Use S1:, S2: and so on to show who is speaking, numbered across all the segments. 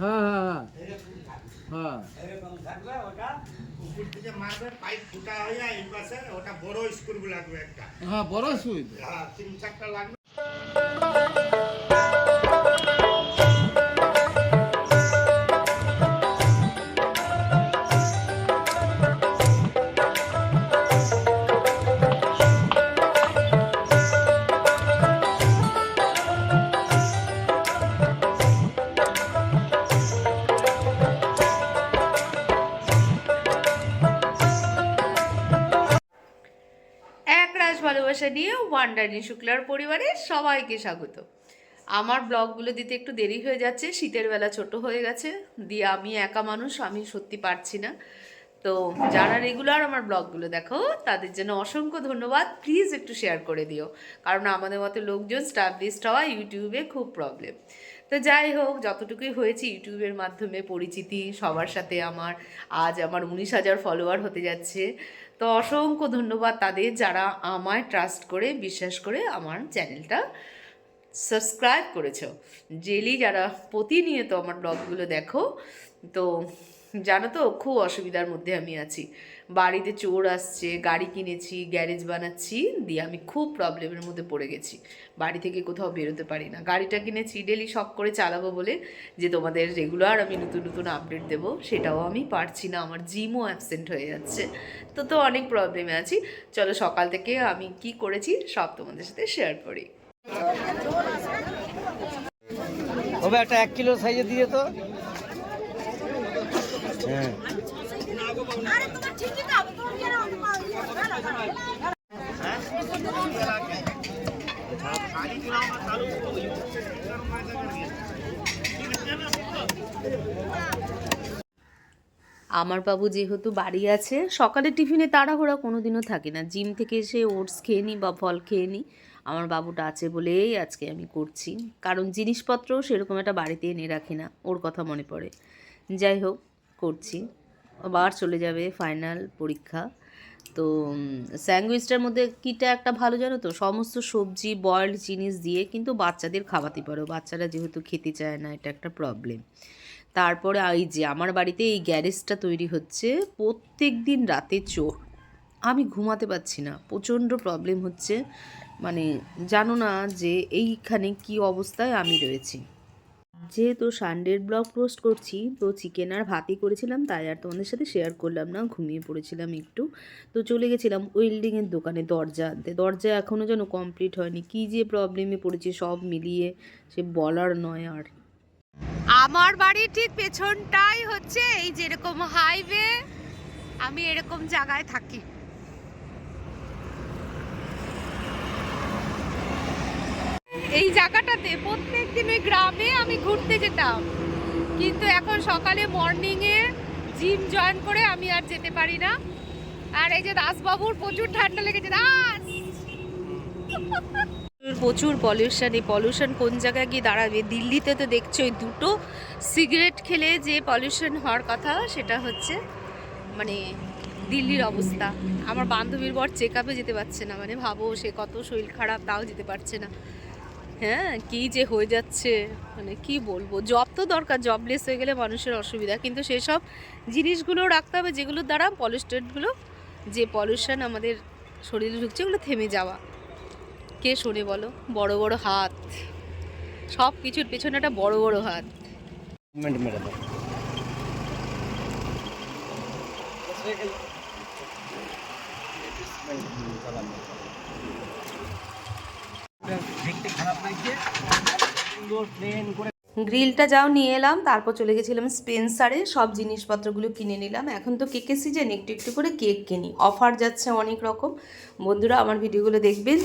S1: হ্যাঁ হ্যাঁ হ্যাঁ।
S2: হ্যাঁ। হয়ে বড় স্কুল লাগবে একটা।
S1: হ্যাঁ বড় সুইচ
S2: হ্যাঁ তিন চারটা লাগবে
S3: ভালোবাসা নিয়ে ওয়ান্ডারনি শুক্লার পরিবারে সবাইকে স্বাগত। আমার ব্লগগুলো দিতে একটু দেরি হয়ে যাচ্ছে, শীতের বেলা ছোট হয়ে গেছে, দিয়ে আমি একা মানুষ, আমি সত্যি পারছি না। তো যারা রেগুলার আমার ব্লগগুলো দেখো, তাদের জন্য অসংখ্য ধন্যবাদ। প্লিজ একটু শেয়ার করে দিও, কারণ আমাদের মতো লোকজন স্টাবলিশড হওয়া ইউটিউবে খুব প্রবলেম। তো যাই হোক, যতটুকুই হয়েছে ইউটিউবের মাধ্যমে পরিচিতি সবার সাথে আমার, আজ আমার উনিশ হাজার ফলোয়ার হতে যাচ্ছে। তো অসংখ্য ধন্যবাদ তাদের যারা আমায় ট্রাস্ট করে, বিশ্বাস করে আমার চ্যানেলটা সাবস্ক্রাইব করেছ। ডেলি যারা প্রতিনিয়ত আমার ব্লগগুলো দেখো, তো জানো তো, খুব অসুবিধার মধ্যে আমি আছি। বাড়িতে চোর আসছে, গাড়ি কিনেছি, গ্যারেজ বানাচ্ছি, দিয়ে আমি খুব প্রবলেমের মধ্যে পড়ে গেছি। বাড়ি থেকে কোথাও বেরোতে পারি না। গাড়িটা কিনেছি, ডেলি শখ করে চালাবো বলে যে তোমাদের রেগুলার আমি নতুন নতুন আপডেট দেবো, সেটাও আমি পারছি না। আমার জিমও অ্যাবসেন্ট হয়ে যাচ্ছে। তো তো অনেক প্রবলেমে আছি। চলো সকাল থেকে আমি কি করেছি, সব তোমাদের সাথে শেয়ার করি।
S1: হবে একটা এক কিলো সাইজে দিয়ে তো হ্যাঁ
S4: আরে তোমার ঠিকই তো তোমার কি আর অন্য
S3: আমার বাবু যেহেতু বাড়ি আছে সকালে টিফিনে তাড়াহুড়া কোনো দিনও থাকে না। জিম থেকে এসে ওটস খেয়ে নিই বা ফল খেয়ে নিই আমার বাবুটা আছে বলেই আজকে আমি করছি। কারণ জিনিসপত্রও সেরকম একটা বাড়িতে এনে রাখি না ওর কথা মনে পড়ে। যাই হোক করছি। আবার চলে যাবে ফাইনাল পরীক্ষা। তো স্যান্ডউইচটার মধ্যে কীটা একটা ভালো জানো তো? সমস্ত সবজি বয়েলড জিনিস দিয়ে কিন্তু বাচ্চাদের খাওয়াতে পারো। বাচ্চারা যেহেতু খেতে চায় না, এটা একটা প্রবলেম তারপরে এই যে, আমার বাড়িতে এই গ্যারেজটা তৈরি হচ্ছে প্রত্যেক দিন রাতে চোর। আমি ঘুমাতে পারছি না। প্রচণ্ড প্রবলেম হচ্ছে। মানে জানো না যে, এইখানে কি অবস্থায় আমি রয়েছি। যেহেতু সানডের ব্লগ পোস্ট করছি, তো চিকেন আর ভাতই করেছিলাম, তাই আর তোমাদের সাথে শেয়ার করলাম না, ঘুমিয়ে পড়েছিলাম একটু। তো চলে গেছিলাম ওয়েল্ডিংয়ের দোকানে, দরজা। আনতে দরজা এখনও যেন কমপ্লিট হয়নি, কী যে প্রবলেমে পড়েছি সব মিলিয়ে, সে বলার নয় আর। আমার বাড়ির ঠিক পেছনটাই হচ্ছে এই যেরকম হাইওয়ে আমি এরকম জায়গায় থাকি। এই প্রত্যেক দিন ওই গ্রামে আমি ঘুরতে যেতাম। কিন্তু এখন সকালে মর্নিংয়ে জিম জয়েন করে আমি আর যেতে পারি না। আর এই যে দাসবাবুর প্রচুর ঠান্ডা লেগেছে, দাস! প্রচুর পলিউশন এই পলিউশন কোন জায়গায় গিয়ে দাঁড়াবে? দিল্লিতে তো দেখছ ওই দুটো সিগারেট খেলে যে পলিউশন হওয়ার কথা, সেটা হচ্ছে মানে দিল্লির অবস্থা। আমার বান্ধবীর বর চেক আপে যেতে পারছে না মানে ভাবো সে কত শরীর খারাপ, তাও যেতে পারছে না। হ্যাঁ কি যে হয়ে যাচ্ছে? মানে কি বলব? জব তো দরকার জবলেস হয়ে গেলে মানুষের অসুবিধা। কিন্তু সেসব জিনিসগুলো রাখতে হবে যেগুলোর দ্বারা পলিউস্টেডগুলো যে পলিউশন আমাদের শরীরে ঢুকছে ওগুলো থেমে যাওয়া। কে শোনে বলো? বড় বড় হাত। সব কিছুর পেছনে একটা বড় বড় হাত
S1: মেরে দাও দেখতে খারাপ লাগছে সুন্দর প্লেন করে
S3: গ্রিলটা যাও, নিয়ে এলাম, তারপর চলে গেছিলাম স্পেন্সারে, সব জিনিসপত্রগুলো কিনে নিলাম। এখন তো কেকের সিজন একটু একটু করে কেক কিনি। অফার যাচ্ছে অনেক রকম। বন্ধুরা, আমার ভিডিওগুলো দেখবেন।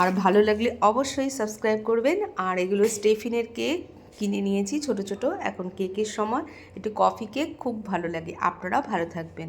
S3: আর ভালো লাগলে অবশ্যই সাবস্ক্রাইব করবেন। আর এগুলো স্টেফিনের কেক কিনে নিয়েছি ছোট ছোট। এখন কেকের সময়, একটু কফি কেক খুব ভালো লাগে। আপনারাও ভালো থাকবেন।